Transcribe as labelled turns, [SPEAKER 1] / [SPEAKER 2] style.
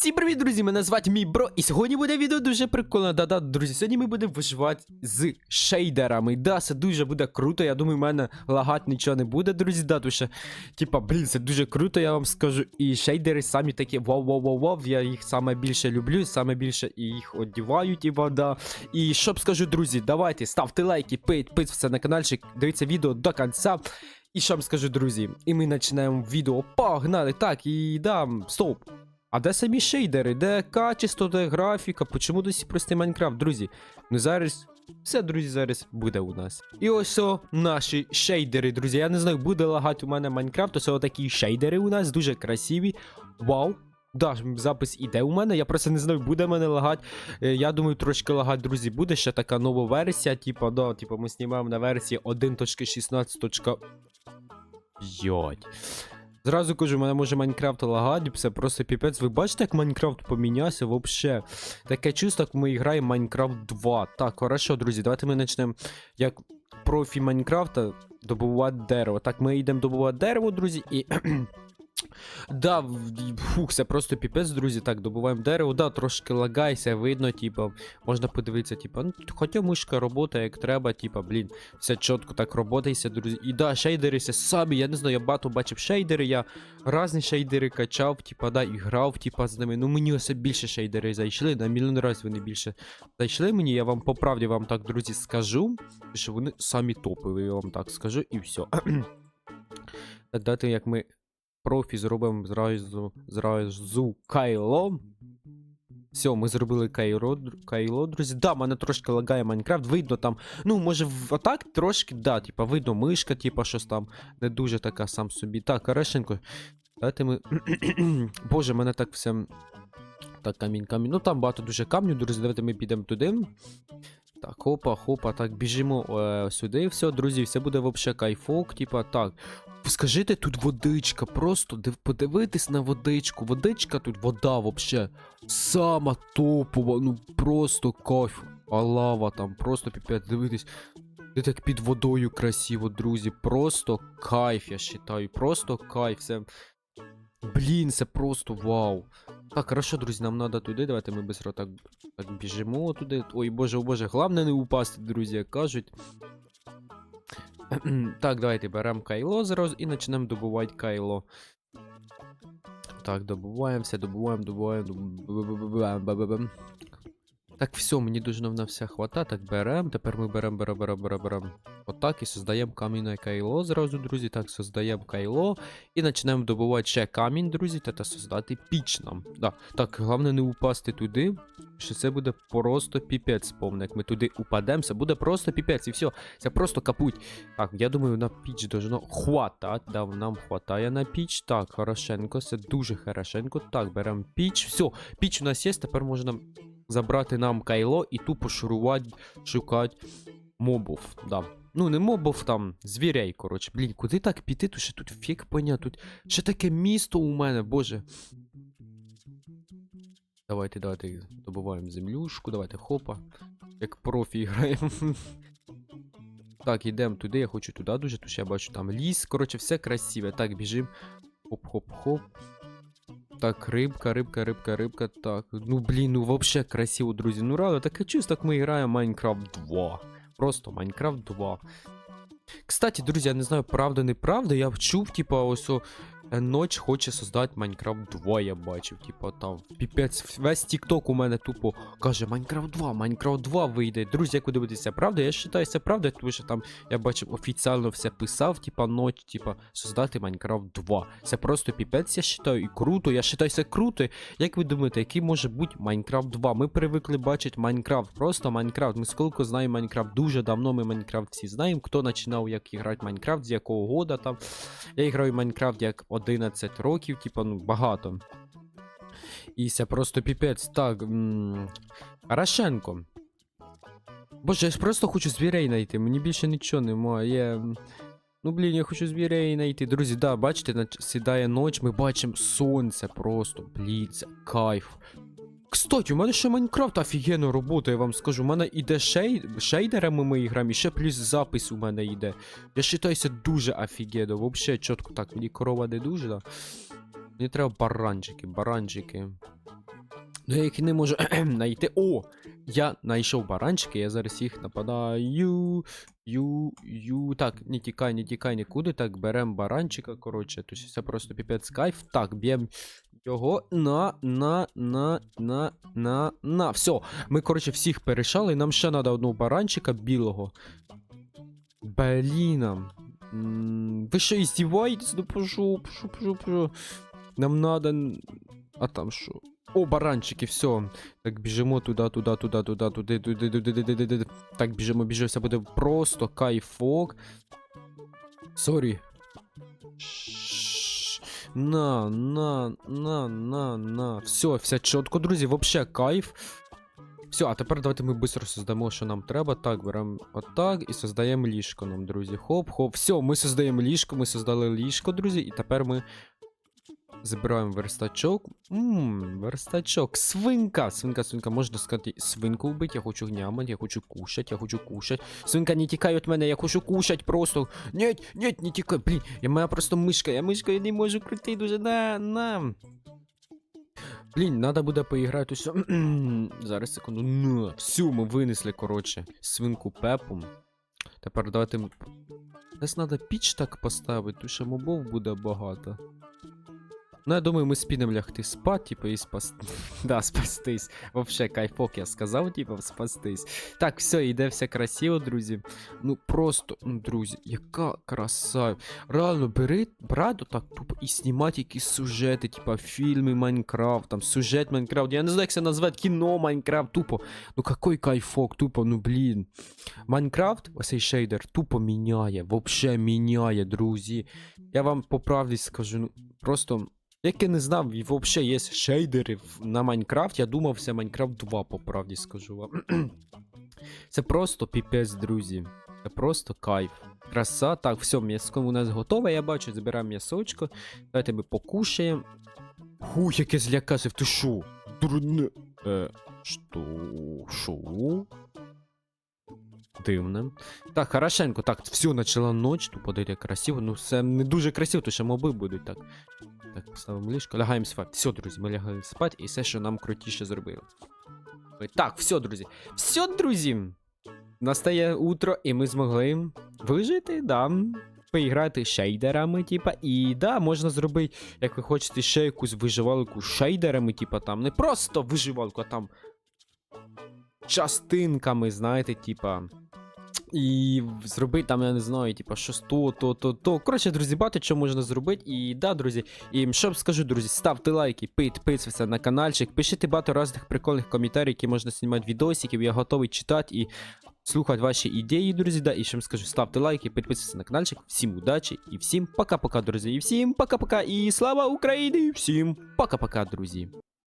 [SPEAKER 1] Всім привіт, друзі! Мене звати мій бро, і сьогодні буде відео дуже прикольне. Да-да, друзі, сьогодні ми будемо виживати з шейдерами. Да, це дуже буде круто. Я думаю, в мене лагати нічого не буде, друзі. Да, тому що, типа, блін, це дуже круто, я вам скажу. І шейдери самі такі вау-вау-вау-вау. Я їх саме більше люблю, саме більше їх одіваю, типа, да. І що б скажу, друзі, давайте, ставте лайки, все на каналчик, дивіться відео до кінця. І що вам скажу, друзі, і ми починаємо відео. Погнали! Так, і да, стоп. А де самі шейдери? Де качество, де графіка? Почому досі простий Майнкрафт, друзі? Ну зараз. Все, друзі, зараз буде у нас. І ось о, наші шейдери, друзі. Я не знаю, буде лагати у мене Майнкрафт, ось такі шейдери у нас, дуже красиві. Вау! Да, запис іде у мене, я просто не знаю, буде мене лагати. Е, Я думаю, трошки лагати, друзі, буде ще така нова версія. Типа, да, типа ми знімаємо на версії 1.16. Зразу кажу, мене може Майнкрафт лагати, все просто піпець. Ви бачите, як Майнкрафт помінявся вообще? Таке чувство, як ми граємо Майнкрафт 2. Так, хорошо, друзі, давайте ми почнемо як профі Майнкрафта добувати дерево. Так, ми йдемо добувати дерево, друзі, і. Да, фух, це просто піпець, друзі. Так, добуваємо дерево, да, трошки лагайся, видно, типа, можна подивитися, типа, ну, хоча мишка робота як треба, типа, блін, все чітко так роботається, друзі. І да, шейдери це самі, я не знаю, я багато бачив шейдери, я різні шейдери качав, типа, да, і грав, типа, з ними. Ну мені ось більше шейдери зайшли, на мільйон разів вони більше зайшли мені, я вам по правді вам так, друзі, скажу, що вони самі топові, я вам так скажу, і все. так, дати, як ми профі зробимо зразу, зразу кайло. Все, ми зробили кайло, кайло, друзі. Да, мене трошки лагає Майнкрафт. Видно там. Ну, може, в атак трошки, да, типа, видно мишка, типа, щось там. Не дуже така сам собі. Так, хорошенько. Давайте ми. Боже, мене так все. Так, камінь, камінь. Ну там багато дуже камню, друзі. Давайте ми підемо туди. Так, хопа, хопа, так, біжимо е, сюди. Все, друзі, все буде вообще кайфок, типа, так. Скажите, тут водичка, просто див, подивитись на водичку. Водичка тут, вода вообще. Сама топова, ну просто кайф. А лава там, просто піпець, дивитись. Де так під водою красиво, друзі. Просто кайф, я вважаю. Просто кайф. Це. Блін, це просто вау. Так, хорошо, друзі, нам треба туди. Давайте ми быстро так, так біжимо туди. Ой, боже, о боже, головне не упасти, друзі, як кажуть. так, давайте беремо кайло зараз і почнемо добувати кайло. Так, добуваємо все, добуваємо, добуваємо. добуваємо. Так, все, мені дуже на все хвата. Так, беремо. Тепер ми беремо, беремо, беремо, беремо, беремо. Отак і создаємо камінне кайло зразу, друзі. Так, создаємо кайло. І почнемо добувати ще камінь, друзі, та, та создати піч нам. Да. Так, головне не упасти туди, що це буде просто піпець, повне. Як ми туди упадемо, це буде просто піпець, і все. Це просто капуть. Так, я думаю, на піч должно хватати. Да, нам хватає на піч. Так, хорошенько, це дуже хорошенько. Так, беремо піч. Все, піч у нас є, тепер можна забрати нам кайло і тупо шурувати, шукати мобов. Да. Ну, не мобов там, звірей, коротше. Блін, куди так піти? Тут ще тут фік поня, тут ще таке місто у мене, боже. Давайте, давайте добуваємо землюшку, давайте хопа. Як профі граємо. Так, йдемо туди, я хочу туди дуже, тому що я бачу там ліс. Коротше, все красиве. Так, біжим. Хоп-хоп-хоп. Так, рибка, рибка, рибка, рибка. Так. Ну блін, ну вообще красиво, друзі. Ну рада, таке чувство, як ми граємо Майнкрафт 2. Просто Майнкрафт 2. Кстати, друзі, я не знаю, правда, неправда. Я чув, типа, ось Ноч хоче создати Майнкрафт 2, я бачив. Типа там. Піпець, весь TikTok у мене тупо каже Майнкрафт 2, Майнкрафт 2 вийде. Друзі, як ви дивитеся, правда? Я вважаю, це правда, тому що там я бачив офіційно все писав, типа ноч, типа, создати Майнкрафт 2. Це просто піпець, я вважаю, і круто. Я вважаю, це круто. Як ви думаєте, який може бути Майнкрафт 2? Ми привикли бачити Майнкрафт, просто Майнкрафт. Ми скільки знаємо Майнкрафт, дуже давно ми Майнкрафт всі знаємо, хто починав як грати Майнкрафт, з якого года там. Я граю Майнкрафт як 11 років, типа, ну, багато. І це просто піпець. Так. Рашенко. Боже, я ж просто хочу звірей знайти, мені більше нічого немає. Я... Ну, блін, я хочу звірей знайти. Друзі, да, бачите, сідає ніч, ми бачимо сонце просто. Блін, це кайф. Кстати, у мене ще Майнкрафт офігенно робота, я вам скажу. У мене іде шей... шейдерами ми граємо, і ще плюс запис у мене йде. Я вважаюся дуже офігенно. Вообще чітко так, мені корова не дуже, да. Мені треба баранчики, баранчики. Ну, я їх не можу знайти. О! Я знайшов баранчики, я зараз їх нападаю. Ю, ю. Так, не тікай, не тікай нікуди. Так, берем баранчика, коротше. Тут це просто піпець кайф. Так, б'єм його на, на, на, на, на, на. Все. Ми, коротше, всіх перешали. Нам ще треба одного баранчика білого. Бліна. Ви що, издеваетесь? Ну пожу, пожу, пожу, пожу. Нам надо. А там що? О, баранчики, все. Так, біжимо туди, туди, туди, туди, туди, туди, туди, туди, туди. Так, біжимо, біжимо, все буде просто кайфок. Сорі. На, на, на, на, на. Все, все чітко, друзі, вообще кайф. Все, а тепер давайте ми швидко создамо, що нам треба. Так, беремо отак і создаємо ліжко нам, друзі. Хоп, хоп. Все, ми создаємо ліжко, ми создали ліжко, друзі, і тепер ми забираємо верстачок. Ммм, верстачок. Свинка. Свинка, свинка, можна сказати, свинку вбити, я хочу гнямать, я хочу кушать, я хочу кушать. Свинка, не тікай від мене, я хочу кушать просто. Нет, нет, не тікай, блін, я моя просто мишка, я мишка, я не можу крутити дуже на, на. Блін, надо буде поіграти усе. Зараз секунду. На, всю ми винесли, коротше, свинку Пепу. Тепер давайте. Десь треба піч так поставити, тому що мобов буде багато. Ну, я думаю, ми спінем лягти спати, типу, і спас... да, спастись. Вообще, кайфок, я сказав, типу, спастись. Так, все, йде все красиво, друзі. Ну просто, ну, друзі, яка краса. Реально, бери, брати так тупо і знімати якісь сюжети, типа фільми Майнкрафт, там сюжет Майнкрафт. Я не знаю, як це назвати, кіно Майнкрафт, тупо. Ну какой кайфок, тупо, ну блін. Майнкрафт, оцей шейдер, тупо міняє, вообще міняє, друзі. Я вам по правді скажу, ну просто. Як я не знав, взагалі є шейдери на Майнкрафт, я думав, це Майнкрафт 2, по правді скажу вам. Це просто піпець, друзі. Це просто кайф. Краса. Так, все, м'яско у нас готове, я бачу, забираємо м'ясочко. Давайте ми покушаємо. Ху, яке злякався, ти шо? Дурне. Е, що? Шо? Дивно. Так, хорошенько, так, все, почала ніч, тупо дайте красиво. Ну, це не дуже красиво, тому що моби будуть так. Так, поставимо ліжко, лягаємо спати. Все, друзі, ми лягаємо спати і все, що нам крутіше зробило. Ой, Так, все, друзі. Все, друзі. Настає утро, і ми змогли вижити, да. Поіграти шейдерами, типа, і да, можна зробити, як ви хочете, ще якусь виживалку шейдерами, типа там не просто виживалку, а там частинками, знаєте, типа. І зробити там, я не знаю, типа, щось то, то, то, то. Коротше, друзі, багато що можна зробити. І да, друзі. І що скажу, друзі, ставте лайки, підписуйтесь на каналчик, пишіть багато різних прикольних коментарів, які можна знімати відосиків. Я готовий читати і слухати ваші ідеї, друзі. Да, і що скажу, ставте лайки, підписуйтесь на каналчик. Всім удачі і всім пока-пока, друзі. І всім пока-пока. І слава Україні! Всім пока-пока, друзі.